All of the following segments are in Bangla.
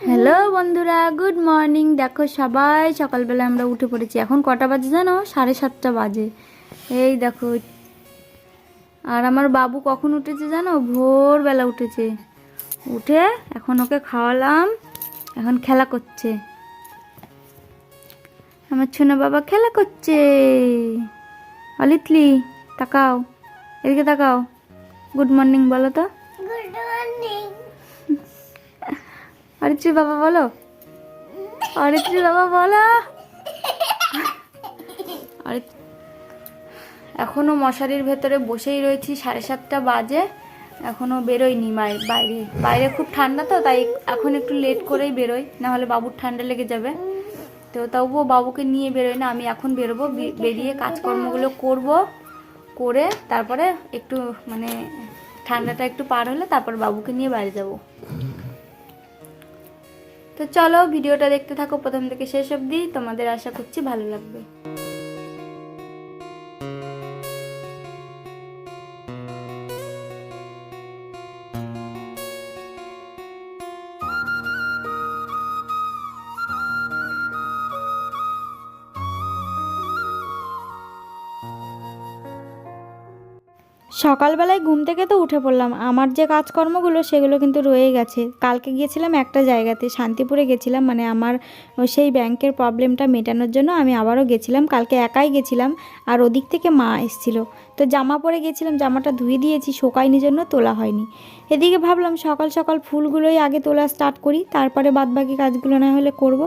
হ্যালো বন্ধুরা গুড মর্নিং দেখো সবাই, সকালবেলা আমরা উঠে পড়েছি। এখন কটা বাজে জানো? সাড়ে সাতটা বাজে। এই দেখো। আর আমার বাবু কখন উঠেছে জানো? ভোরবেলা উঠেছে। উঠে এখন ওকে খাওয়ালাম। এখন খেলা করছে। আমার ছোনা বাবা খেলা করছে। অলিতলি, তাকাও। এদিকে তাকাও। গুড মর্নিং বলো তো। অরিত্রী বাবা বলো? অরিত্রী বাবা বলো? অরিত- এখনও মশারির ভেতরে বসেই রয়েছি, সাড়ে সাতটা বাজে। এখনও বেরোয়নি মাই- বাইরে। বাইরে খুব ঠান্ডা তো, তাই এখন একটু লেট করেই বেরোই। না হলে বাবুর ঠান্ডা লেগে যাবে। তো তবুও বাবুকে নিয়ে বেরোই না, আমি এখন বেরোবো। বেরিয়ে কাজকর্মগুলো করব, করে তারপরে একটু মানে ঠান্ডাটা একটু পার হলে তারপর বাবুকে নিয়ে বাড়ি যাব। তো চলো ভিডিওটা দেখতে থাকো প্রথম থেকে শেষ অবধি। তোমাদের আশা করছি ভালো লাগবে। সকালবেলায় ঘুম থেকে তো উঠে পড়লাম। আমার যে কাজকর্মগুলো, সেগুলো কিন্তু রয়ে গেছে। কালকে গিয়েছিলাম একটা জায়গাতে, শান্তিপুরে গেছিলাম। মানে আমার সেই ব্যাংকের প্রবলেমটা মেটানোর জন্য আমি আবারও গেছিলাম। কালকে একাই গেছিলাম। আর ওদিক থেকে মা এসেছিল। তো জামা পরে গেছিলাম, জামাটা ধুয়ে দিয়েছি, শোকায়নি জন্য তোলা হয়নি। এদিকে ভাবলাম সকাল সকাল ফুলগুলোই আগে তোলা স্টার্ট করি, তারপরে বাদবাকি কাজগুলো না হলে করব।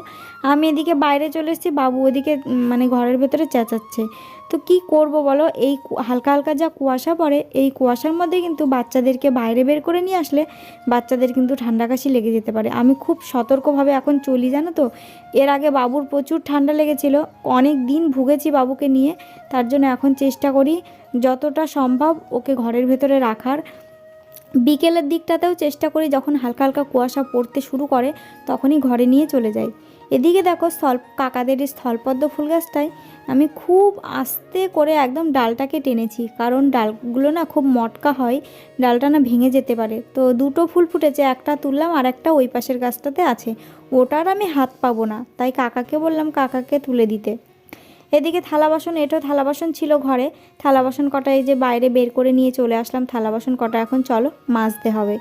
আমি এদিকে বাইরে চলে এসেছি, বাবু ওদিকে মানে ঘরের ভেতরে চেঁচাচ্ছে। তো কি করব বলো, এই হালকা হালকা যা কুয়াশা পড়ে, এই কুয়াশার মধ্যে কিন্তু বাচ্চাদেরকে বাইরে বের করে নিয়ে আসলে বাচ্চাদের কিন্তু ঠান্ডা কাশি লেগে যেতে পারে। আমি খুব সতর্কভাবে এখন চলি, জানো তো? এর আগে বাবুর প্রচুর ঠান্ডা লেগেছিল, অনেক দিন ভুগেছি বাবুকে নিয়ে, তার জন্য এখন চেষ্টা করি যতটা সম্ভব ওকে ঘরের ভেতরে রাখার। বিকেলের দিকটাতেও চেষ্টা করি যখন হালকা হালকা কুয়াশা পড়তে শুরু করে তখনই ঘরে নিয়ে চলে যাই। এদিকে দেখো স্থল, কাকাদের এই স্থলপদ্ম ফুল গাছটায় আমি খুব আস্তে করে একদম ডালটাকে টেনেছি। কারণ ডালগুলো না খুব মটকা হয়, ডালটা না ভেঙে যেতে পারে। তো দুটো ফুল ফুটেছে, একটা তুললাম আর একটা ওই পাশের গাছটাতে আছে। ওটার আমি হাত পাবো না। তাই কাকাকে বললাম, কাকাকে তুলে দিতে। এদিকে থালা বাসন, এটাও থালা বাসন ছিল ঘরে। থালা বাসন কটা এই যে বাইরে বের করে নিয়ে চলে আসলাম। থালা বাসন কটা এখন চলো মাজতে হবে।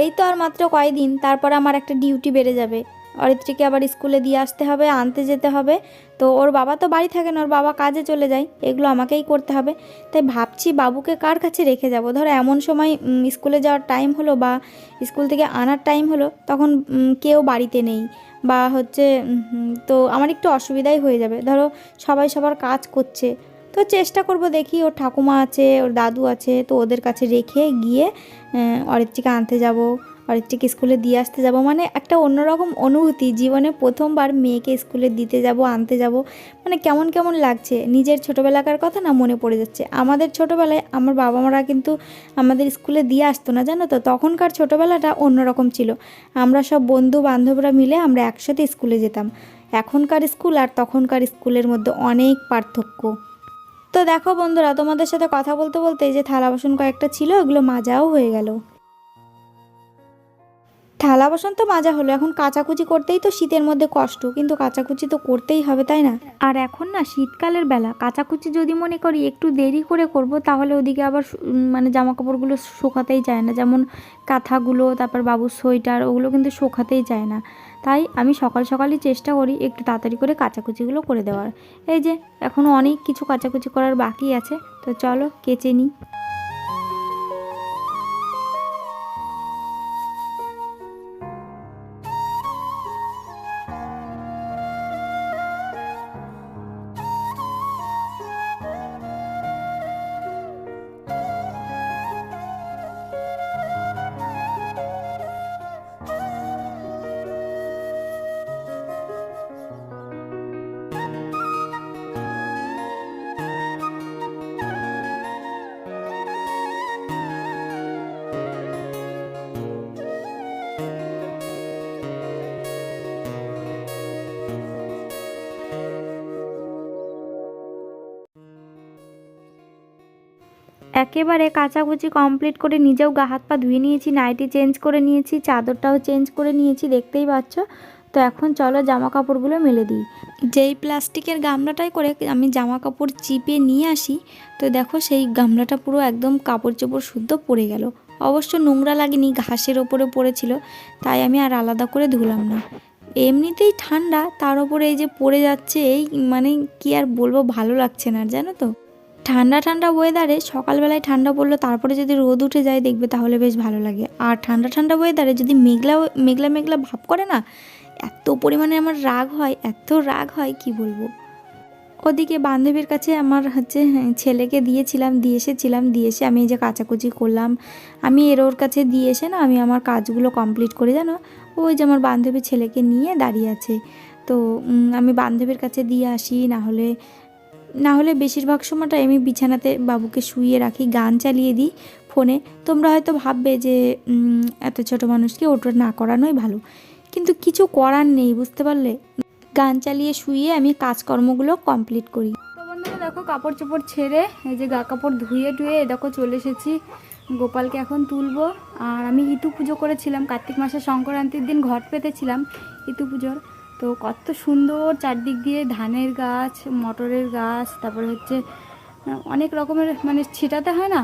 এই তো আর মাত্র কয়দিন, তারপর আমার একটা ডিউটি বেড়ে যাবে। অরিত্রীকে আবার স্কুলে দিয়ে আসতে হবে, আনতে যেতে হবে। তো ওর বাবা তো বাড়ি থাকে না, ওর বাবা কাজে চলে যায়, এগুলো আমাকেই করতে হবে। তাই ভাবছি বাবুকে কার কাছে রেখে যাব? ধরো এমন সময় স্কুলে যাওয়ার টাইম হলো বা স্কুল থেকে আনার টাইম হলো, তখন কেউ বাড়িতে নেই। বা হচ্ছে তো আমার একটু অসুবিধাই হয়ে যাবে। ধরো সবাই সবার কাজ করছে, তো চেষ্টা করব দেখি ওর ঠাকুমা আছে, ওর দাদু আছে, তো ওদের কাছে রেখে গিয়ে অরিত্রীকে আনতে যাব। অরিত্রীকে স্কুলে দিয়ে আসতে যাব। মানে একটা অন্যরকম অনুভূতি, জীবনে প্রথমবার মেয়েকে স্কুলে দিতে যাব, আনতে যাব। মানে কেমন কেমন লাগছে? নিজের ছোটোবেলাকার কথা না মনে পড়ে যাচ্ছে? আমাদের ছোটোবেলায় আমার বাবা মারা কিন্তু আমাদের স্কুলে দিয়ে আসতো না, জানো তো? তখনকার ছোটোবেলাটা অন্যরকম ছিল। আমরা সব বন্ধু বান্ধবরা মিলে আমরা একসাথে স্কুলে যেতাম। এখনকার স্কুল আর তখনকার স্কুলের মধ্যে অনেক পার্থক্য। তো দেখো বন্ধুরা, তোমাদের সাথে কথা বলতে বলতে যে থালা বাসন কয়েকটা ছিল, ওগুলো মাজাও হয়ে গেল। থালা বাসন তো মাজা হলো, এখন কাচাকুচি করতেই তো শীতের মধ্যে কষ্ট, কিন্তু কাচাকুচি তো করতেই হবে, তাই না? আর এখন না শীতকালের বেলা, কাচাকুচি যদি মনে করি একটু দেরি করে করব, তাহলে ওদিকে আবার মানে জামা কাপড়গুলো শুকাতেই যায় না, যেমন কাঁথাগুলো, তারপর বাবুর সোয়েটার, ওগুলো কিন্তু শোকাতেই যায় না। তাই আমি সকাল সকালই চেষ্টা করি একটু তাড়াতাড়ি করে কাচাকুচিগুলো করে দেওয়ার। এই যে এখনও অনেক কিছু কাচাকুচি করার বাকি আছে, তো চলো কেচে নিই। একেবারে কাচাকুচি কমপ্লিট করে নিজেও গা হাত পা ধুয়ে নিয়েছি নাইটি চেঞ্জ করে নিয়েছি, চাদরটাও চেঞ্জ করে নিয়েছি, দেখতেই পাচ্ছ? তো এখন চলো জামা কাপড়গুলো মেলে দিই। যেই প্লাস্টিকের গামলাটাই করে আমি জামা কাপড় চিপে নিয়ে আসি, তো দেখো সেই গামলাটা পুরো একদম কাপড় চোপড় শুদ্ধ পড়ে গেল। অবশ্য নোংরা লাগেনি, ঘাসের ওপরে পড়েছিল, তাই আমি আর আলাদা করে ধুলাম না। এমনিতেই ঠান্ডা, তার ওপরে এই যে পড়ে যাচ্ছে, এই মানে কি আর বলব, ভালো লাগছে না, জানো তো? ঠান্ডা ঠান্ডা ওয়েদারে সকালবেলায় ঠান্ডা পড়ল, তারপরে যদি রোদ উঠে যায় দেখবে তাহলে বেশ ভালো লাগে। আর ঠান্ডা ঠান্ডা ওয়েদারে যদি মেঘলা মেঘলা মেঘলা ভাব করে না, এত পরিমাণে আমার রাগ হয়, এত রাগ হয়, কি বলব? ওদিকে বান্ধবীর কাছে আমার হচ্ছে ছেলেকে দিয়েছিলাম, দিয়ে এসেছিলাম, দিয়ে এসে আমি এই যে কাচাকুচি করলাম। আমি এর ওর কাছে দিয়ে এসে না আমি আমার কাজগুলো কমপ্লিট করে, জানো? ওই যে আমার বান্ধবী ছেলেকে নিয়ে দাঁড়িয়ে আছে। তো আমি বান্ধবীর কাছে দিয়ে আসি, না হলে না হলে বেশিরভাগ সময়টা আমি বিছানাতে বাবুকে শুইয়ে রাখি, গান চালিয়ে দিই ফোনে। তোমরা হয়তো ভাববে যে এত ছোট মানুষকে ওটা না করানোই ভালো। কিন্তু কিছু করার নেই, বুঝতে পারলে? গান চালিয়ে শুয়ে আমি কাজকর্মগুলো কমপ্লিট করি। বন্ধুরা দেখো, কাপড় চোপড় ছেড়ে এই যে গা কাপড় ধুয়ে টুয়ে দেখো চলে এসেছি। গোপালকে এখন তুলবো। আর আমি ইতু পুজো করেছিলাম, কার্তিক মাসের সংক্রান্তির দিন ঘট পেতেছিলাম ইতু পুজোর। তো কত সুন্দর চারদিক দিয়ে ধানের গাছ, মটরের গাছ, তারপরে হচ্ছে অনেক রকমের মানে ছিটাতে হয় না?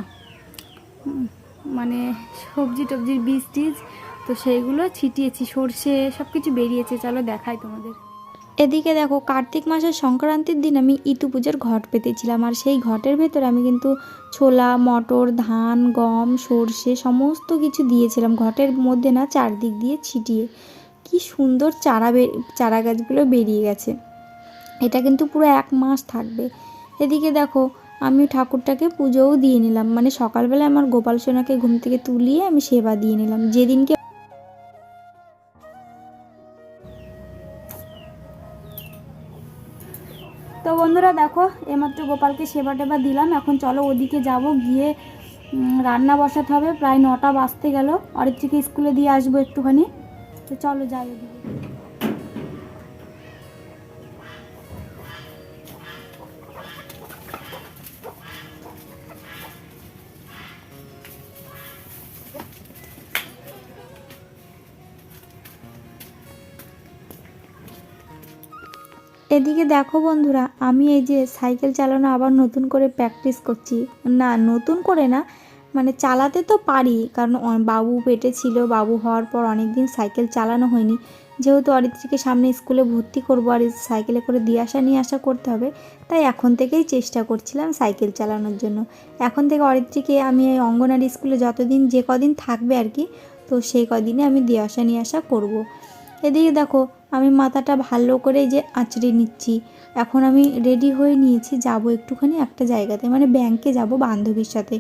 মানে সবজি টবজির বীজ টিজ, তো সেইগুলো ছিটিয়েছি, সর্ষে সব কিছু বেরিয়েছে। চলো দেখাই তোমাদের। এদিকে দেখো, কার্তিক মাসের সংক্রান্তির দিন আমি ইতু পুজোর ঘট পেতেছিলাম, আর সেই ঘটের ভেতরে আমি কিন্তু ছোলা, মটর, ধান, গম, সর্ষে, সমস্ত কিছু দিয়েছিলাম। ঘটের মধ্যে না, চারদিক দিয়ে ছিটিয়ে। কি সুন্দর চারা চারা গাছগুলো বেরিয়ে গেছে। এটা কিন্তু পুরো এক মাস থাকবে। এদিকে দেখো আমি ঠাকুরটাকে পুজোও দিয়ে নিলাম। মানে সকালবেলা আমার গোপাল সোনাকে ঘুম থেকে তুলিয়ে আমি সেবা দিয়ে নিলাম। যেদিনকে তো বন্ধুরা দেখো এমাত্র গোপালকে সেবা টেবা দিলাম। এখন চলো ওদিকে যাব, গিয়ে রান্না বসাতে হবে। প্রায় নটা বাজতে গেল। অরিত্রিকে স্কুলে দিয়ে আসব একটুখানি। তো চলো যাই ওদিকে। এদিকে দেখো বন্ধুরা, আমি এই যে সাইকেল চালানো আবার নতুন করে প্র্যাকটিস করছি। না, নতুন করে না মানে চালাতে তো পারি, কারণ বাবু পেটে ছিল, বাবু হওয়ার পর অনেক দিন সাইকেল চালানো হয়নি। যেহেতু অরিত্রীকে সামনে স্কুলে ভর্তি করব, আর সাইকেলে করে দিয়ে আসা, নিয়ে আসা করতে হবে, তাই এখন থেকেই চেষ্টা করছিলাম সাইকেল চালানোর জন্য। এখন থেকে অরিত্রীকে আমি এই অঙ্গনারী স্কুলে যতদিন, যে কদিন থাকবে আর কি, তো সেই কদিনে আমি দিয়ে আসা, নিয়ে আসা করব। এদিকে দেখো, আমি মাথাটা ভালো করে যে আঁচড়ে নিচ্ছি। এখন আমি রেডি হয়ে নিয়েছি, যাব একটুখানি একটা জায়গাতে মানে ব্যাংকে যাব বান্ধবীর সাথে।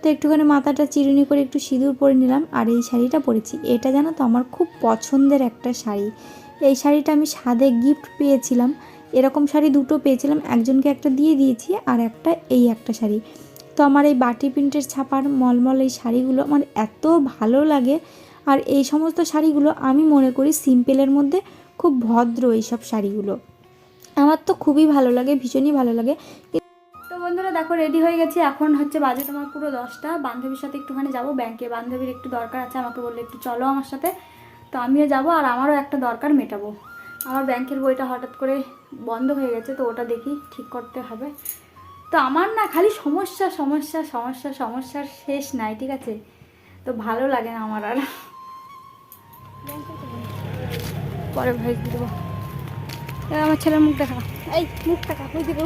তো একটুখানি মাথাটা চিরুনি করে একটু সিঁদুর পরে নিলাম আর এই শাড়িটা পরেছি। এটা জানো তো আমার খুব পছন্দের একটা শাড়ি। এই শাড়িটা আমি সাদে গিফট পেয়েছিলাম। এরকম শাড়ি দুটো পেয়েছিলাম, একজনকে একটা দিয়ে দিয়েছি আর একটা এই একটা শাড়ি। তো আমার এই বাটি প্রিন্টের ছাপার মলমল এই শাড়িগুলো আমার এত ভালো লাগে আর এই সমস্ত শাড়িগুলো আমি মনে করি সিম্পলের মধ্যে খুব ভদ্র এইসব শাড়িগুলো। আমার তো খুবই ভালো লাগে, ভীষণই ভালো লাগে। দেখো রেডি হয়ে গেছি। এখন হচ্ছে বাজে তোমার পুরো দশটা। বান্ধবীর সাথে একটুখানি যাব। ব্যাংকে বান্ধবীর একটু দরকার আছে। আমাকে বললে, একটু চলো আমার সাথে। তো আমিও যাব আর আমারও একটা দরকার মেটাবো। আমার ব্যাংকের বইটা হঠাৎ করে বন্ধ হয়ে গেছে, তো ওটা দেখি ঠিক করতে হবে। তো আমার না খালি সমস্যা সমস্যা সমস্যা, সমস্যার শেষ নাই, ঠিক আছে? তো ভালো লাগে না আমার আর। পরে দিয়ে দেবো। আমার ছেলের মুখ দেখা। এই মুখ দেখা ওই দিকে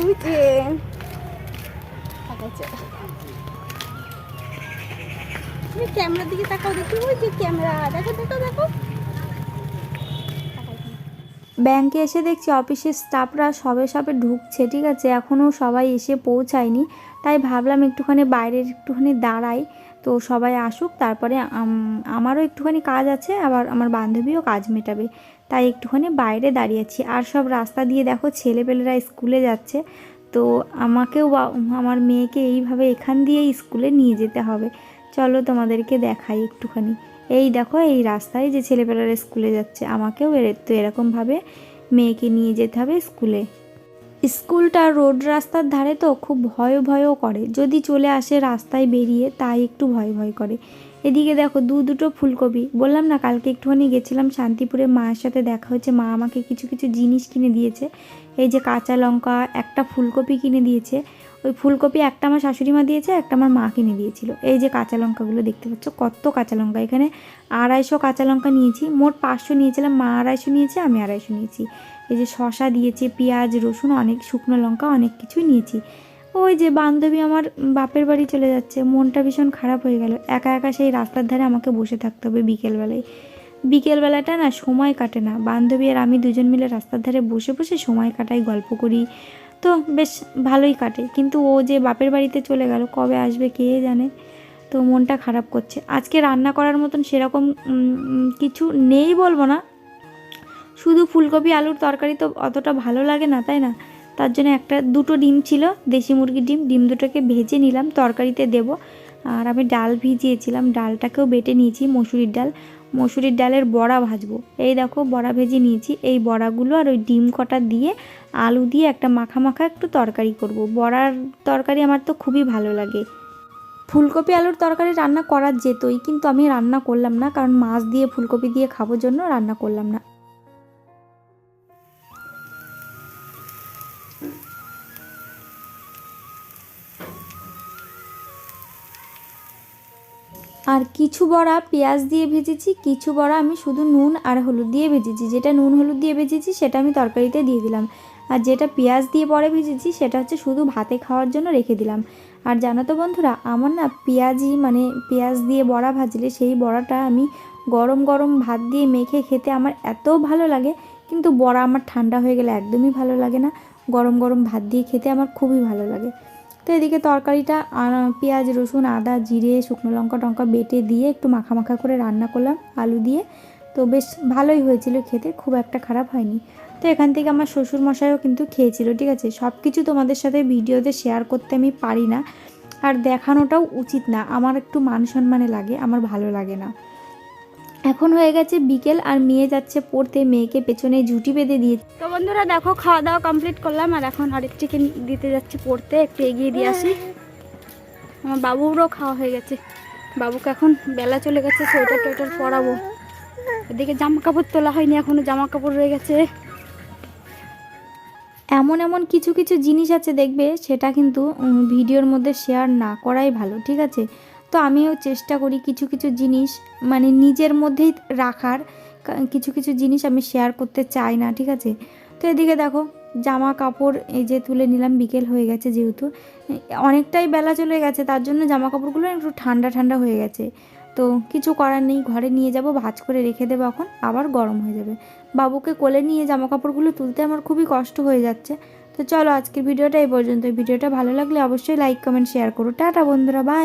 ব্যাংকে এসে দেখছি অফিসের স্টাফরা সবে সবে ঢুকছে, ঠিক আছে? এখনও সবাই এসে পৌঁছায়নি। তাই ভাবলাম একটুখানি বাইরের একটুখানি দাঁড়াই। তো সবাই আসুক, তারপরে আমারও একটুখানি কাজ আছে, আবার আমার বান্ধবীও কাজ মেটাবে। তাই একটুখানি বাইরে দাঁড়িয়ে আছি। আর সব রাস্তা দিয়ে দেখো, ছেলেপেলেরা স্কুলে যাচ্ছে। তো আমাকেও আমার মেয়েকে এইভাবে এখান দিয়েই স্কুলে নিয়ে যেতে হবে। চলো তোমাদেরকে দেখাই একটুখানি। এই দেখো, এই রাস্তায় যে ছেলেপেলেরা স্কুলে যাচ্ছে, আমাকেও এর, তো এরকমভাবে মেয়েকে নিয়ে যেতে হবে স্কুলে। স্কুলটা রোড রাস্তার ধারে তো খুব ভয় ভয়ও করে। যদি চলে আসে রাস্তায় বেরিয়ে, তাই একটু ভয় ভয় করে। এদিকে দেখো, দু দুটো ফুলকপি। বললাম না, কালকে একটুখানি গেছিলাম শান্তিপুরে, মায়ের সাথে দেখা হয়েছে। মা আমাকে কিছু কিছু জিনিস কিনে দিয়েছে। এই যে কাঁচা লঙ্কা, একটা ফুলকপি কিনে দিয়েছে। ওই ফুলকপি একটা আমার শাশুড়ি মা দিয়েছে, একটা আমার মা কিনে দিয়েছিল। এই যে কাঁচা লঙ্কাগুলো দেখতে পাচ্ছ, কত কাঁচা লঙ্কা। এখানে আড়াইশো কাঁচা লঙ্কা নিয়েছি। মোট পাঁচশো নিয়েছিলাম, মা আড়াইশো নিয়েছে, আমি আড়াইশো নিয়েছি। এই যে শশা দিয়েছে, পেঁয়াজ, রসুন, অনেক শুকনো লঙ্কা, অনেক কিছুই নিয়েছি। ওই যে বান্ধবী আমার বাপের বাড়ি চলে যাচ্ছে, মনটা ভীষণ খারাপ হয়ে গেল। একা একা সেই রাস্তার ধারে আমাকে বসে থাকতে হবে বিকেলবেলায়। বিকেলবেলাটা না সময় কাটে না। বান্ধবী আর আমি দুজন মিলে রাস্তার ধারে বসে বসে সময় কাটাই, গল্প করি। তো বেশ ভালোই কাটে। কিন্তু ও যে বাপের বাড়িতে চলে গেল, কবে আসবে কে জানে? তো মনটা খারাপ করছে। আজকে রান্না করার মতন সেরকম কিছু নেই বলব না। শুধু ফুলকপি, আলুর তরকারি তো অতটা ভালো লাগে না, তাই না? তার জন্য একটা দুটো ডিম ছিল, দেশি মুরগির ডিম। ডিম দুটোকে ভেজে নিলাম, তরকারিতে দেব। আর আমি ডাল ভিজিয়েছিলাম, ডালটাকেও বেটে নিয়েছি, মসুরির ডাল। মসুরির ডালের বড়া ভাজবো। এই দেখো, বড়া ভেজে নিয়েছি। এই বড়াগুলো আর ওই ডিম কটা দিয়ে আলু দিয়ে একটা মাখা মাখা একটু তরকারি করব। বড়ার তরকারি আমার তো খুবই ভালো লাগে। ফুলকপি আলুর তরকারি রান্না করা যেতই, কিন্তু আমি রান্না করলাম না, কারণ মাছ দিয়ে, ফুলকপি দিয়ে খাবোর জন্য রান্না করলাম না। আর কিছু বড়া পেঁয়াজ দিয়ে ভেজেছি, কিছু বড়া আমি শুধু নুন আর হলুদ দিয়ে ভেজেছি। যেটা নুন হলুদ দিয়ে ভেজেছি, সেটা আমি তরকারিতে দিয়ে দিলাম। আর যেটা পেঁয়াজ দিয়ে পরে ভেজেছি, সেটা হচ্ছে শুধু ভাতে খাওয়ার জন্য রেখে দিলাম। আর জানো তো বন্ধুরা, আমার না পেঁয়াজি মানে পেঁয়াজ দিয়ে বড়া ভাজলে সেই বড়াটা আমি গরম গরম ভাত দিয়ে মেখে খেতে আমার এত ভালো লাগে, কিন্তু বড়া আমার ঠান্ডা হয়ে গেলে একদমই ভালো লাগে না। গরম গরম ভাত দিয়ে খেতে আমার খুবই ভালো লাগে। তো এদিকে তরকারিটা পেঁয়াজ, রসুন, আদা, জিরে, শুকনো লঙ্কা টঙ্কা বেটে দিয়ে একটু মাখা মাখা করে রান্না করলাম আলু দিয়ে। তো বেশ ভালোই হয়েছিল খেতে, খুব একটা খারাপ হয়নি। তো এখান থেকে আমার শ্বশুর মশাইও কিন্তু খেয়েছিল, ঠিক আছে? সব কিছু তোমাদের সাথে ভিডিওতে শেয়ার করতে আমি পারি না। আর দেখানোটাও উচিত না, আমার একটু মান সম্মানে লাগে, আমার ভালো লাগে না। এখন হয়ে গেছে বিকেল আর মেয়ে যাচ্ছে পড়তে মেয়েকে পেছনে ঝুঁটি বেঁধে দিয়ে তো বন্ধুরা দেখো খাওয়া দাওয়া কমপ্লিট করলাম আর এখন আরেকটিকে দিতে যাচ্ছি পড়তে একটু এগিয়ে দিয়ে আসি। আমার বাবুরও খাওয়া হয়ে গেছে। বাবুকে এখন বেলা চলে গেছে সোয়েটার টোয়েটার পরাবো। এদিকে জামা কাপড় তোলা হয়নি এখনও জামা কাপড় রয়ে গেছে। এমন এমন কিছু কিছু জিনিস আছে দেখবে সেটা কিন্তু ভিডিওর মধ্যে শেয়ার না করাই ভালো ঠিক আছে? তো আমিও চেষ্টা করি কিছু কিছু জিনিস মানে নিজের মধ্যেই রাখার। কিছু কিছু জিনিস আমি শেয়ার করতে চাই না, ঠিক আছে? তো এদিকে দেখো, জামা কাপড় এই যে তুলে নিলাম, বিকেল হয়ে গেছে যেহেতু। অনেকটাই বেলা চলে গেছে, তার জন্য জামা কাপড়গুলো একটু ঠান্ডা ঠান্ডা হয়ে গেছে। তো কিছু করার নেই, ঘরে নিয়ে যাব, ভাজ করে রেখে দেবো এখন, আবার গরম হয়ে যাবে। বাবুকে কোলে নিয়ে জামা কাপড়গুলো তুলতে আমার খুবই কষ্ট হয়ে যাচ্ছে। তো চলো আজকের ভিডিওটা এই পর্যন্ত ভিডিওটা ভালো লাগলে অবশ্যই লাইক কমেন্ট শেয়ার করো। টাটা বন্ধুরা বাই